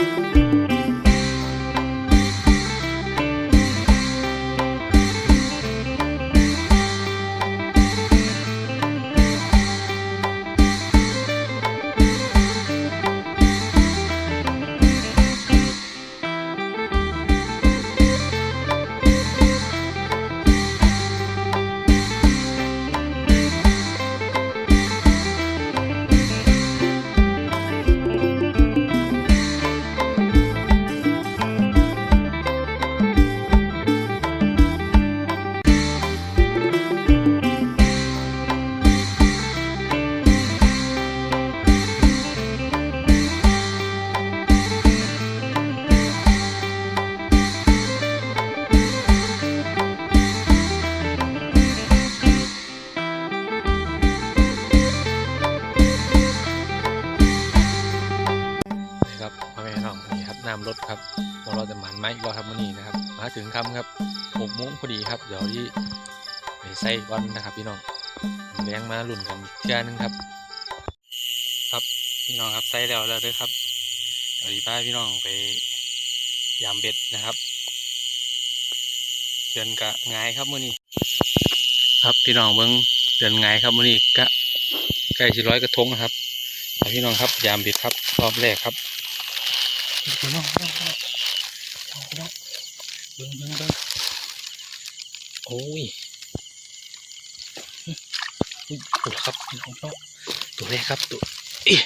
ครั น้ำรถครับพวกเราจะหมันไม้อีกรอบครับวันนี้นะครับ มาถึงคำครับหกโมงพอดีครับ เดี๋ยวที่ไปใส่ก่อนนะครับ พี่น้องแบงมาหลุ่นกันอีกเทื่อนึงครับ ครับพี่น้องครับใส่แล้วแล้วด้วยครับเดี๋ยวที่พาพี่น้องไปยามเบ็ดนะครับเดือนกะงายครับมื้อนี้ ครับพี่น้องเบิ้งเดือนงายครับมื้อนี้กะใกล้สิร้อยกระทงนะครับพี่น้องครับยามเบิดครับรอบแรกครับพี่น้องพี่น้องพี่น้องพี่น้อง เบิ้งเบิ้งเบิ้งโอ้ยอุ้ยตัวครับน้องตัวแรกครับตัวเอ๊ะ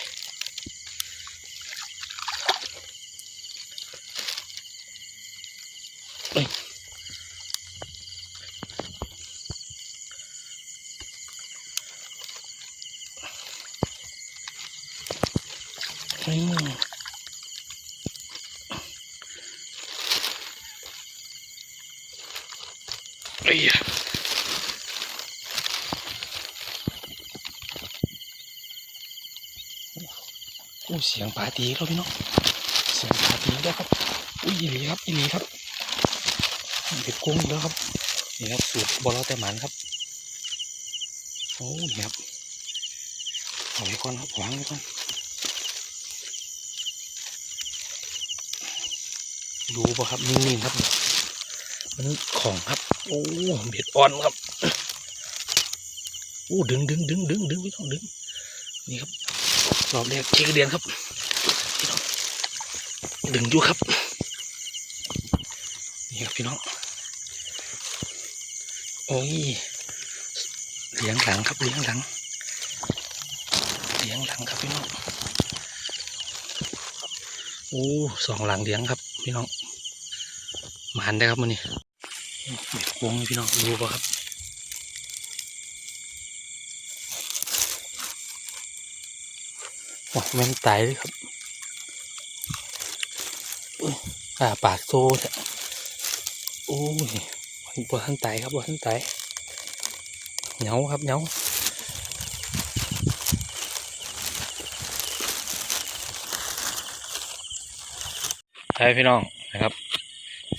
เอ้ยโอ้เสียงปาตีแล้วพี่น้องเสียงปาตีแล้วครับอุ้ยอีหลีครับอีหลีครับเบ็ดกุ้งแล้วครับนี่ครับสูตรบอลแต่หมันครับโอ้นี่ครับเอาไว้ก่อนครับวางไว้ก่อนดูป่ะครับนิ่งๆครับันของครับ โอ้เบ็ดอ่อนครับโอ้ดึงดึงดึงดึงดึงไม่ต้องดึงนี่ครับรอบแรกเช็คเดียนครับพี่น้องดึงอยู่ครับนี่ครับพี่น้องโอ้ยเลี้ยงหลังครับเลี้ยงหลังเลี้ยงหลังครับพี่น้องโอ้สองหลังเลี้ยงครับพี่น้องหมานได้ครับมันนี่ เบ็ดวงพี่น้องรู้ป่ะครับโอ้แม่นตายเลยครับอ่าปากโซ่เนี่ยโอ้ยบัวท่านตายครับบัวท่านตายเหงาครับเหงาใช่พี่น้องนะครับ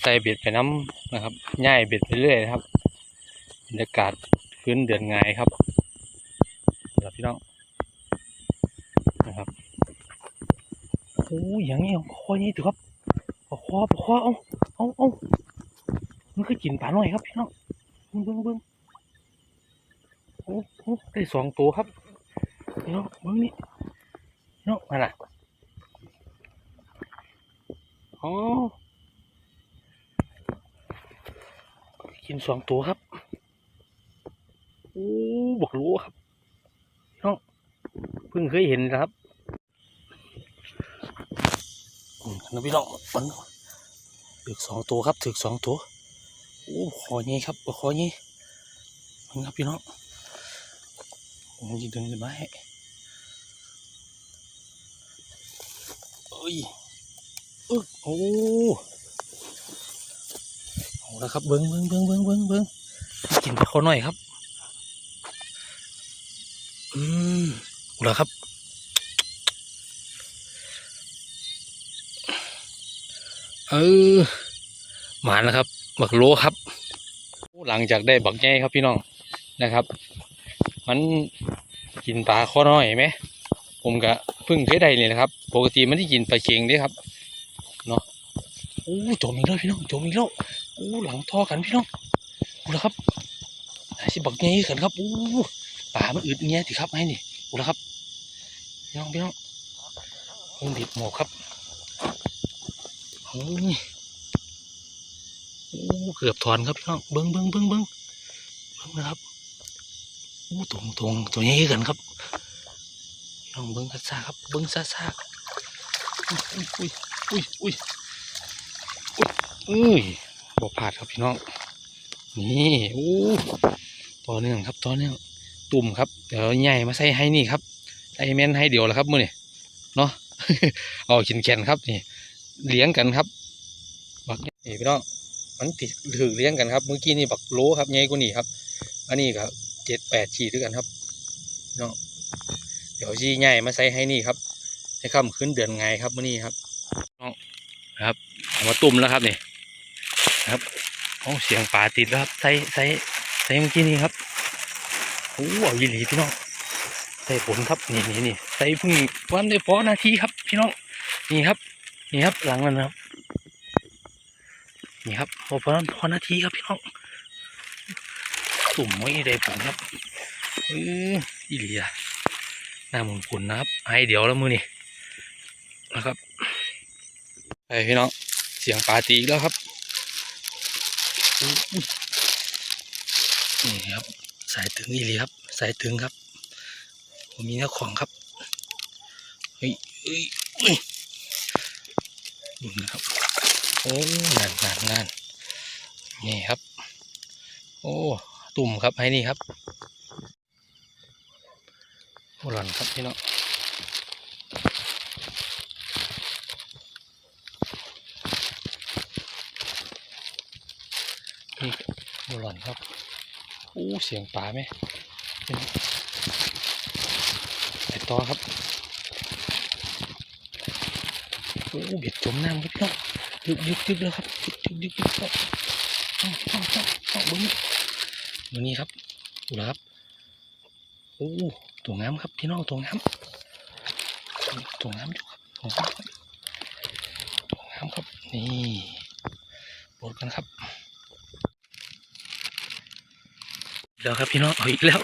ใส่เบ็ดไปน้ำนะครับย่ายเบ็ดไปเรื่อยนะครับบรรยากาศพื้นเดือนไงายครับเดี๋ยวพี่น้องนะครับโอ้ยอย่างนี้คอนี่ถือครับคอเอาคอเอาเอาเอามันก็กินปลาหน่อยครับพี่น้องเบิ้งเบิ้งเบิ้งโอ้โหได้สองตัวครับพี่น้องเบิ้งนี่น้องมาละอ๋อ กินสองตัวครับโอ้บอกรู้ครับน้องเพิ่งเคยเห็นนะครับนะพี่น้องมันถึกสองตัวครับถึกสองตัวโอ้คอนี้ครับคอนี้มันครับพี่น้องผมจะดึงขึ้นมาให้เอ้ยอึ๊โอ้ เอาละครับเบิ้งเบิ้งเบิ้งเบิ้งเบิ้งเบิ้งกินไปเขาหน่อยครับ อืมเอาละครับเออหมาแล้วครับ บักโลครับ หลังจากได้บักใหญ่ครับพี่น้องนะครับ มันกินปลาข้อน้อยไหมผมก็เพิ่งเคยได้เลยนะครับ ปกติมันที่กินปลาเค็งด้วยครับเนาะโอ้จมอีกแล้วพี่น้องจมอีกแล้ว อ้หลังท่อกันพี่น้องดูแล้วครับสิบักเงี้ยกันครับโอ้ป่ามันอึดเงี้ยสิครับไอ้นี่ดูแล้วครับพี่น้องพี่น้องมันดิดหมอกครับโอ้ยโอ้เกือบถอนครับพี่น้องเบิ้งเบิ้งเบิ้งเบิ้งเบิ้งนะครับโอ้ตรงตรงตัวนี้กันครับพี่น้องเบิ้งซาซาครับเบิ้งซาซาอุ้ยอุ้ยอุ้ยอุ้ยอุ้ย บ่พลาดครับพี่น้อง นี่โอ้ต่อเนื่องครับต่อเนื่องตุ่มครับเดี๋ยวใหญ่มาใส่ให้นี่ครับใส่แมนให้เดียวแล้วครับมื่อนี่เนาะเอาขินแขนครับนี่เลี้ยงกันครับบักนี่พี่น้องมันติดถือเลี้ยงกันครับเมื่อกี้นี่บักโลครับใหญ่กว่านี้ครับ อันนี้ก็เจ็ดแปดขีดด้วยกันครับพี่น้องเดี๋ยวชี้ใหญ่มาใส่ให้นี่ครับให้ค่ำขึ้นเดือนไงครับมื่อนี้ครับน้องนะครับมาตุ่มแล้วครับนี่ นะครับโอ้เสียงป่าติดแล้วครับใส่ใส่ใส่เมื่อกี้นี่ครับโอ้เอายีหลีพี่น้องใส่ผลครับนี่นี่นี่ใส่พึ่งวันได้พอนาทีครับพี่น้องนี่ครับนี่ครับหลังนั้นครับนี่ครับพอพอพอนาทีครับพี่น้องตุ่มไว้ได้ผลครับเออยีหลีอะหน้ามุนผลนะครับให้เดี๋ยวแล้วมือนี่นะครับไปพี่น้องเสียงปลาตีอีกแล้วครับ นี่ครับ สายตึงนี่เลยครับ สายตึงครับ ผมมีเนื้อของครับเฮ้ยเฮ้ยเฮ้ยดูนะครับโอ้นานนานนานนี่ครับ โอ้ตุ่มครับให้นี่ครับโอ้หลันครับพี่น้อง นี่โบหลอนครับอู้เสียงป่าไหมไปต่อครับโอ้เบ็ดจมน้ำครับพี่น้องยึกยึกยึกเลยครับยึกยึกยึกยึกครับต้องต้องต้องต้องบึ้งมือนี้ครับดูแล้วครับโอ้ตัวงามครับพี่น้องตัวงามตัวงามอยู่ครับตัวงามครับตัวงามครับนี่ปลดกันครับ แล้วครับพี่น้องเอาอีกแล้ว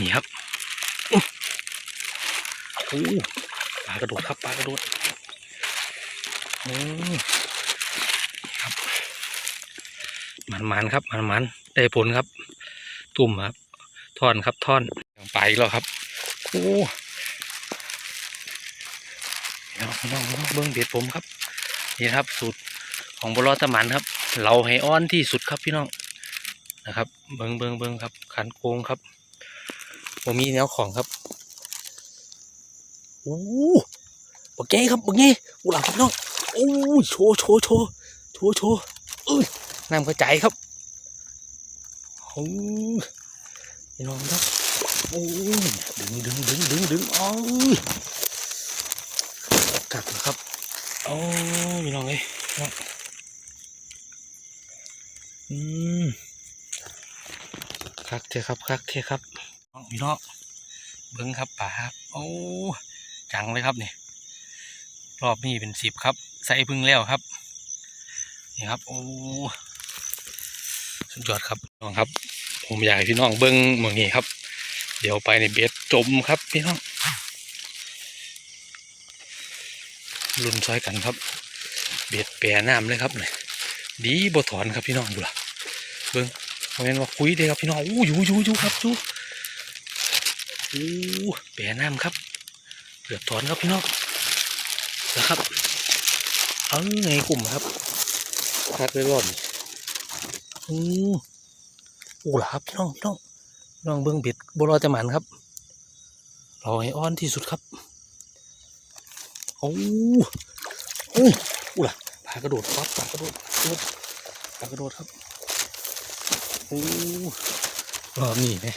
นี่ครับโอ้โอ้ปลากระโดดครับปลากระโดดโอ้ครับมันมันครับมันมันได้ผลครับ ตุ่มครับท่อนครับท่อนไปแล้วครับโอ้น้องน้องพี่น้องเบิ้งเบ็ดผมครับ นี่ครับสูตรของบรอตะมันครับ เราให้อ้อนที่สุดครับพี่น้อง นะครับ เบิงเบิงเบิงครับ ขันโกงครับผมมีแนวของครับโอ้บักแก่ครับบักแก่อุหลาบครับน้องโอ้โชว์โชว์โชว์โชว์โชว์เอ้ยน้ำกระจายครับโอ้ยมีน้องครับโอ้ยดึงดึงดึงดึงดึงโอ้ยกัดนะครับโอ้ยมีน้องเอ้ยน้องอืม คักเทครับคักเทครับพี่น้องเบิ้งครับป่าครับโอ้จังเลยครับนี่รอบนี้เป็นสิบครับใส่พึ่งแล้วครับนี่ครับโอ้สุดยอดครับน้องครับ ผมอยากให้พี่น้องเบิ้งเมืองนี้ครับ เดี๋ยวไปในเบ็ดจมครับพี่น้องรุนซอยกันครับ เบ็ดแปรน้ำเลยครับเนี่ยดีบ่ถอนครับพี่น้องดูล่ะเบิ้ง เพราะงั้นว่าคุยเด้ครับพี่น้องอู้ยูยูยูครับจูอู้แปรน้ำครับเกือบถอนครับพี่น้องนะครับเอ้าไงกลุ่มครับคัดไว้ร่อนอู้อู้ล่ะครับพี่น้องพี่น้องน้องเบื้องบ็ดบรอจะหมันครับรอให้อ้อนที่สุดครับโอ้โอ้อู้ล่ะปลากระโดดครับปากระโดดปลากระโดดปลากระโดดครับ โอ้รอบนี้ไหม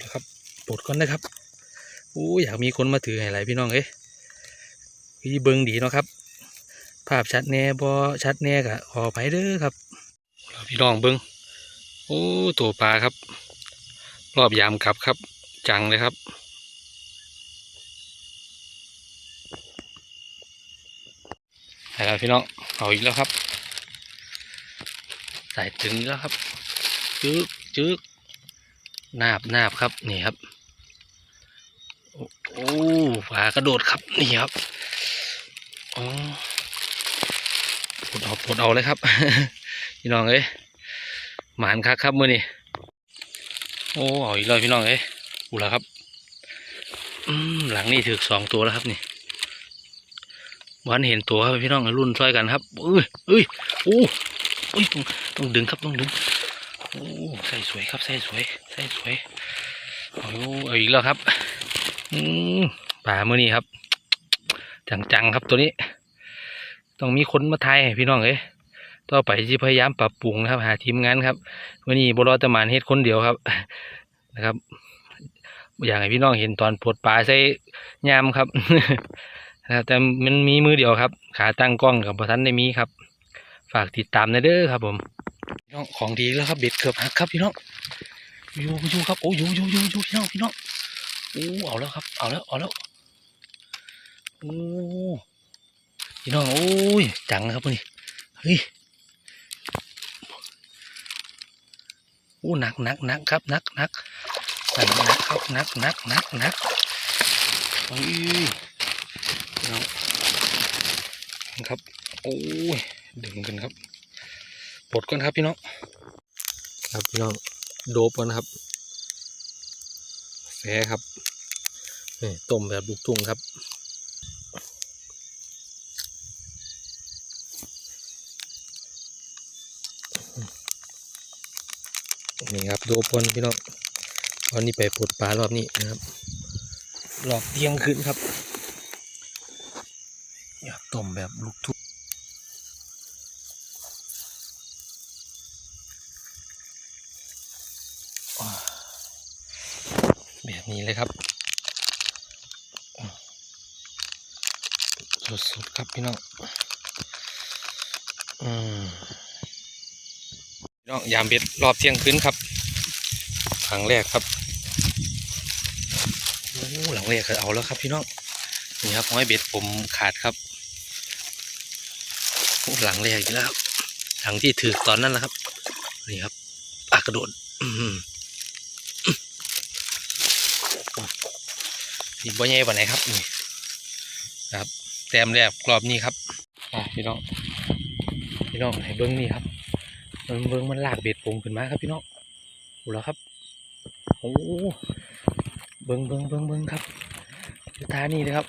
นะครับปลดก่อนนะครับโอ้อยากมีคนมาถือให้หลายพี่น้องเอ้ยพี่เบิงดีเนาะครับ ภาพชัดแน่บอชัดแน่กะขอไปเด้อครับพี่น้องเบิงโอ้ตัวปลาครับ รอบยามกลับครับ จังเลยครับ ครับพี่น้องเอาอีกแล้วครับ สายถึงแล้วครับ จึกจึกนาบนาบครับนี่ครับโอ้โอ้ฝากระโดดครับนี่ครับอ๋อปลดเอาปลดเอาเลยครับ พี่น้องเอ้ยหมานคักครับมือนี่โอ้เอาอีกแล้วพี่น้องเอ้ยกูแล้วครับอืมหลังนี่ถือสองตัวแล้วครับนี่ วันเห็นตัวครับพี่น้องรุ่นช่วยกันครับเอ้ยเอ้ยโอ้โอ้ยต้องต้องดึงครับต้องดึงโอ้ใส่สวยครับใส่สวยใส่สวยเอาเอาอีกแล้วครับอืมป่าเมื่อนี้ครับ จังๆครับตัวนี้ ต้องมีคนมาไทยพี่น้องเอ้ยต่อไปที่พยายามปรับปรุงนะครับ หาทีมงานครับวันนี้บรอแตะมานเฮ็ดคนเดียวครับนะครับ อยากให้พี่น้องเห็นตอนปลดปลาใส่ยามครับ นะแต่มันมีมือเดียวครับ ขาตั้งกล้องกับพทันได้มีครับ ฝากติดตามนะเด้อครับผมพี่น้องของดีแล้วครับเบ็ดเกือบหักครับพี่น้องอยู่อยู่ครับโอ้อยู่อยู่อยู่อยู่พี่น้องพี่น้องโอ้เอาแล้วครับ เอาแล้วเอาแล้วโอ้พี่น้องโอ้ยจังครับพวกนี่เฮ้ยโอ้หนักหนักหนักครับหนักหนักหนักหนักครับหนักหนักหนักหนักโอ้ย พี่น้องครับโอ้ยดึงกันครับปลดก่อนครับพี่น้องครับพี่น้องโดบกันครับแฝครับนี่ต้มแบบลูกทุ่งครับนี่ครับโดบกันพี่น้องวันนี้ไปปลดปลารอบนี้นะครับรอบเที่ยงคืนครับ อยากต้มแบบลูกทุ่งแบบนี้เลยครับ สุดๆครับพี่น้องพี่น้องยามเบ็ดรอบเที่ยงคืนครับครั้งแรกครับโอ้หลังแรกเคยเอาแล้วครับพี่น้อง นี่ครับห้อยเบ็ดผมขาดครับหลังแรกอีกแล้วครับหลังที่ถือตอนนั้นแหละครับ นี่ครับปากกระโดดนี่บ่ใหญ่ปานไหนครับนี่ครับแต้มแรกกรอบนี้ครับอะพี่น้องพี่น้องให้เบิ้งนี่ครับเบิ้งเบิ้งมันลากเบ็ดผมขึ้นมาครับพี่น้องดูแล้วครับโอ้เบิ้งเบิ้งเบิ้งเบิ้งครับคือท่านี่เลยครับ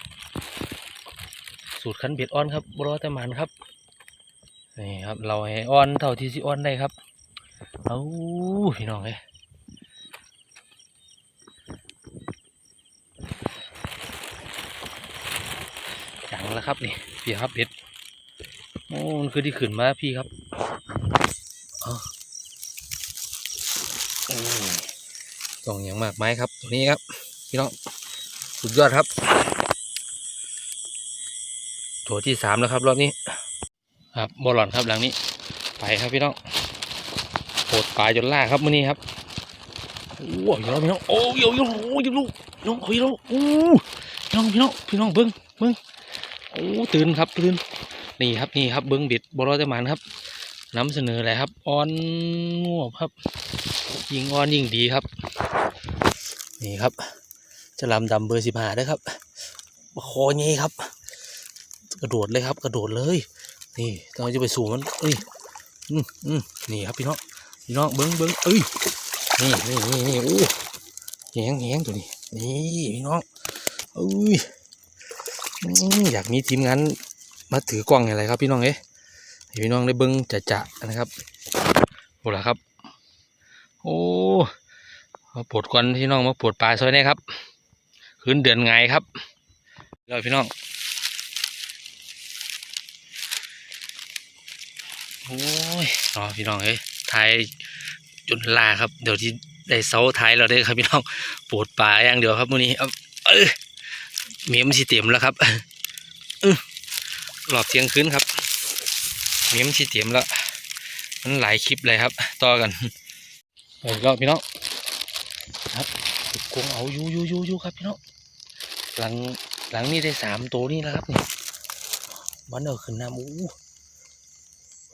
สูตรคันเบ็ดอ้อนครับบรอแต่มันครับนี่ครับ เราให้อ้อนเท่าที่สิอ้อนได้ครับเอาพี่น้องเลยจังแล้วครับนี่พี่ครับเบ็ดโอ้มันคือที่ขึ้นมาพี่ครับเอาโอ้ต้องอย่างมากไม้ครับ ตัวนี้ครับ พี่น้องสุดยอดครับ ตัวที่สามแล้วครับรอบนี้ ครับบอลลอนครับหลังนี้ ไปครับพี่น้องโผดปลายจนล่าครับมื่อนี้ครับโอ้ยเยอะพี่น้องโอ้ยยอะเยโอ้ยลูกน้องโอ้ยเยอะโอ้ยพี่น้องพี่น้องพี่น้องเบิ้งเบิ้งโอ้ตื่นครับตื่นนี่ครับนี่ครับเบิ้งบิดบอลลอนจะมันครับนำเสนออะไรครับออนงวบครับ ยิงออนยิงดีครับ นี่ครับจะลำดำเบอร์สิบห้าด้วยครับคองี้ครับ กระโดดเลยครับ กระโดดเลย นี่เราจะไปสู่มันเอ้ยอืมอืมนี่ครับพี่น้องพี่น้องเบิ้งเบิ้งเอ้ยนี่นี่นี่นี่โอ้แหงแหงตัวนี้นี่พี่น้องเอ้ยอยากมีทีมงานมาถือกล้องอะไรครับพี่น้องเอ้พี่น้องได้เบิ้งจะจะนะครับโอ้ละครับ โอ้มาปวดก่อนพี่น้องมาปวดปลาซอยนี้ครับคืนเดือนไงครับเราพี่น้อง โอ้ยรอพี่น้องเอ้ยทายจนลาครับ เดี๋ยวที่ได้เสาท้ายเราได้ครับพี่น้องปวดปลาอย่างเดียวครับมื้อนี้เออเมียมสิเต็มแล้วครับอื้อรอบเทียงคืนครับเมียมสิเต็มแล้ว มันหลายคลิปเลยครับ ต่อกันไปอีกรอบพี่น้องครับกงเอาอยู่อยู่อยู่อยู่ครับพี่น้องหลังหลังนี้ได้สามตัวนี่แล้วครับนี่บ้านเอาขึ้นน้ำอู้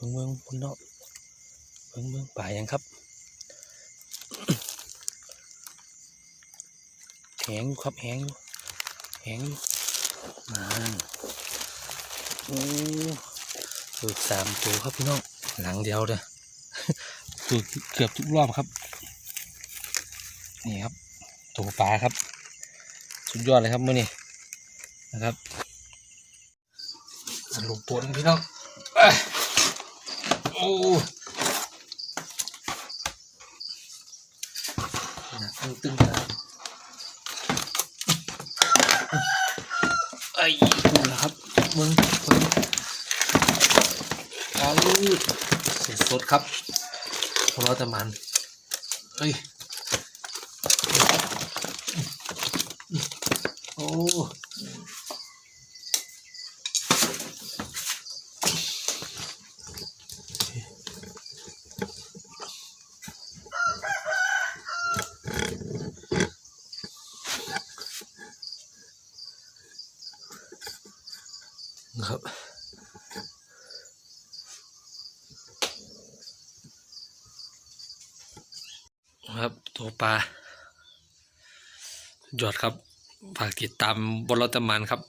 เบิ่งเบิ่งคุณเนาะเบิ่งเบิ่งป่ายังครับแหงอยู่ครับแหงอยู่แหงอยู่มาโอ้เบิกสามตัวครับพี่น้องหลังเดียวเด้อตัวเกือบทุกรอบครับ นี่ครับตัวปลาครับ สุดยอดเลยครับมื่อนี้นะครับสรุปผลพี่น้องอ โอ้หนักตึงๆนะไอ้กูนะครับมึงมึงเอาสดสดๆครับเพราะเราแต่มันเฮ้ย โอ้ นะครับ ครับ ตัว ปลา ยอดครับ ฝากติดตามบนรถตเตอร์มันครับ